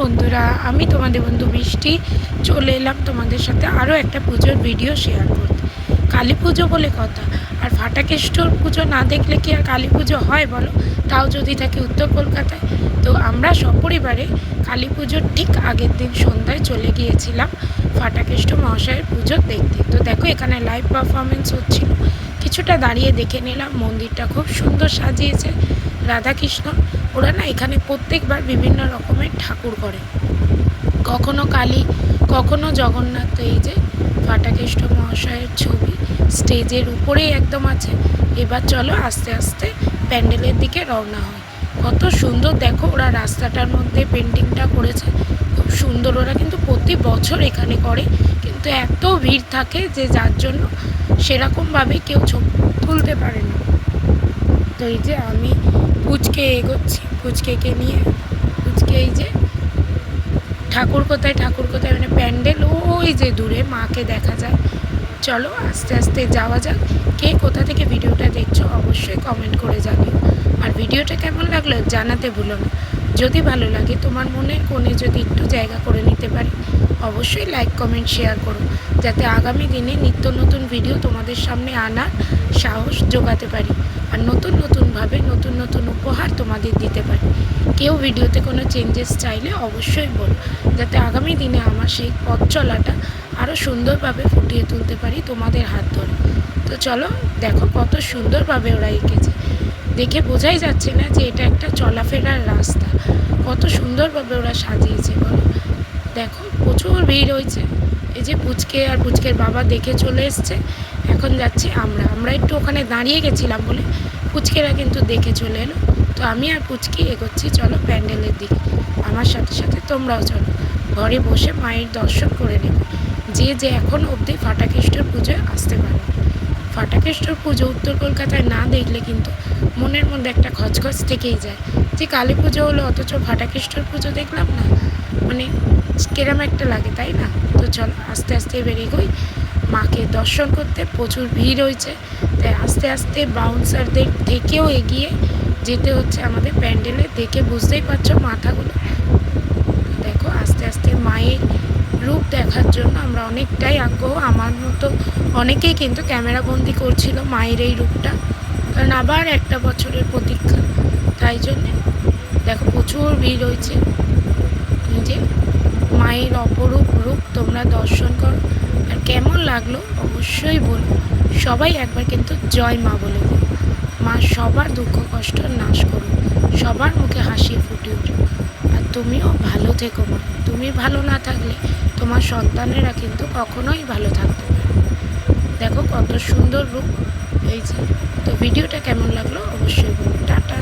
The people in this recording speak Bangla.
বন্ধুরা, আমি তোমাদের বন্ধু মিষ্টি। চলে এলাম তোমাদের সাথে আরও একটা পুজোর ভিডিও শেয়ার করতে। কালী পুজো বলে কথা। আর ফাটাকেষ্টর পুজো না দেখলে কি আর কালী পুজো হয় বলো? তাও যদি থাকে উত্তর কলকাতায়। তো আমরা সপরিবারে কালী পুজোর ঠিক আগের দিন সন্ধ্যায় চলে গিয়েছিলাম ফাটাকেষ্ট মহাশয়ের পুজো দেখতে। তো দেখো এখানে লাইভ পারফরমেন্স হচ্ছিল। কিছুটা দাঁড়িয়ে দেখে নিলাম, মন্দিরটা খুব সুন্দর সাজিয়েছে। রাধাকৃষ্ণ, ওরা না এখানে প্রত্যেকবার বিভিন্ন রকমের ঠাকুর করে। কখনো কালী, কখনো জগন্নাথ, এই যে ফাটাকেষ্ট মহাশয়ের ছবি স্টেজের উপরেই একদম আছে। এবার চলো আস্তে আস্তে প্যান্ডেলের দিকে রওনা হয়। কত সুন্দর, দেখো ওরা রাস্তাটার মধ্যে পেন্টিংটা করেছে। খুব সুন্দর, ওরা কিন্তু প্রতি বছর এখানে করে। কিন্তু এত ভিড় থাকে যে যার জন্য সেরকমভাবে কেউ ছবি তুলতে পারে না। তো এই যে আমি পুচকে এগোচ্ছি, পুচকেকে নিয়ে। পুচকে এই যে, ঠাকুর কোথায় ঠাকুর কোথায় মানে প্যান্ডেল ওই যে দূরে, মাকে দেখা যায়। চলো আস্তে আস্তে যাওয়া যাক। কে কোথা থেকে ভিডিওটা দেখছ অবশ্যই কমেন্ট করে জানিও। আর ভিডিওটা কেমন লাগল জানাতে ভুলো না। যদি ভালো লাগে তোমার মনের কোণে যদি একটু জায়গা করে নিতে পারি, অবশ্যই লাইক কমেন্ট শেয়ার করো, যাতে আগামী দিনে নিত্য নতুন ভিডিও তোমাদের সামনে আনার সাহস যোগাতে পারি আর নতুন নতুনভাবে নতুন নতুন উপহার তোমাদের দিতে পারি। কেউ ভিডিওতে কোনো চেঞ্জেস চাইলে অবশ্যই বল, যাতে আগামী দিনে আমার সেই পথ চলাটা আরও সুন্দরভাবে ফুটিয়ে তুলতে পারি তোমাদের হাত ধরে। তো চলো দেখো কত সুন্দরভাবে ওরা এঁকেছে। দেখে বোঝাই যাচ্ছে না যে এটা একটা চলাফেরার রাস্তা। কত সুন্দরভাবে ওরা সাজিয়েছে, বলো। দেখো, প্রচুর ভিড় হয়েছে। এই যে পুচকে আর পুচকের বাবা দেখে চলে এসছে। এখন যাচ্ছি আমরা। আমরা একটু ওখানে দাঁড়িয়ে গেছিলাম বলে পুচকেরা কিন্তু দেখে চলে এলো। তো আমি আর পুচকি এগোচ্ছি, চলো প্যান্ডেলের দিকে। আমার সাথে সাথে তোমরাও চলো। ঘরে বসে মায়ের দর্শন করে নেবে। যে যে এখন অবধি ফাটাকেষ্টর পুজোয় আসতে পারে। ফাটাকেষ্টর পুজো উত্তর কলকাতায় না দেখলে কিন্তু মনের মধ্যে একটা খচখচ থেকেই যায়। যে কালী পুজো হলো, অথচ ফাটাকেষ্টর পুজো দেখলাম না। মানে কেরাম একটা লাগে, তাই না? তো চল, আস্তে আস্তে বেরিয়ে গই মাকে দর্শন করতে প্রচুর ভিড় হয়েছে। তাই আস্তে আস্তে বাউন্সারদের থেকেও এগিয়ে যেতে হচ্ছে আমাদের প্যান্ডেলে। দেখে বুঝতেই পারছ মাথাগুলো। দেখো, আস্তে আস্তে মায়ের রূপ দেখার জন্য আমরা অনেকটাই আগ্রহ। আমার মতো অনেকেই কিন্তু ক্যামেরা বন্দি করছিল মায়ের এই রূপটা। কারণ আবার একটা বছরের প্রতীক্ষা। তাই জন্যে দেখো প্রচুর ভিড় হয়েছে। যে মায়ের অপরূপ রূপ তোমরা দর্শন করো। আর কেমন লাগল অবশ্যই বলো। সবাই একবার কিন্তু জয় মা বলে মা সবার দুঃখ, কষ্ট নাশ করো সবার মুখে হাসি ফুটে উঠো আর তুমিও ভালো থেকো মা। তুমি ভালো না থাকলে তোমার সন্তানেরা কিন্তু কখনোই ভালো থাকতে সুন্দর রূপ এই যে। তো ভিডিওটা কেমন লাগল? অবশ্যই টাটা।